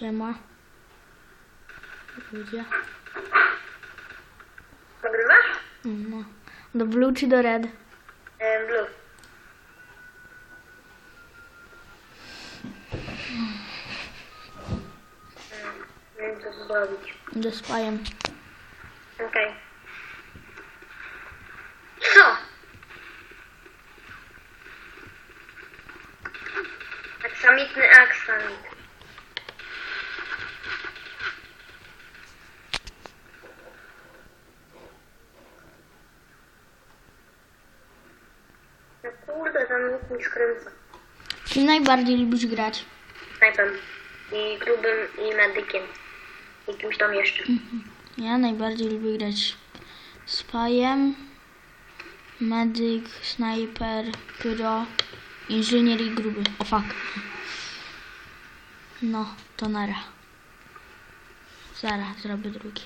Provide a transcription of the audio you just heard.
Siema. Ludzie. Nagrywasz? No. Do blue czy do red? E, blue. Nie wiem co zrobić. Do spajem. Okej. Co? Aksamitny aksamit. No kurde, tam nic mi skręca. Czym najbardziej lubisz grać? Snajpem. I grubym i medykiem. I kimś tam jeszcze. Ja najbardziej lubię grać spajem, medyk, snajper, pyro, inżynier i gruby. O fuck. No, to nara. Zaraz zrobię drugi.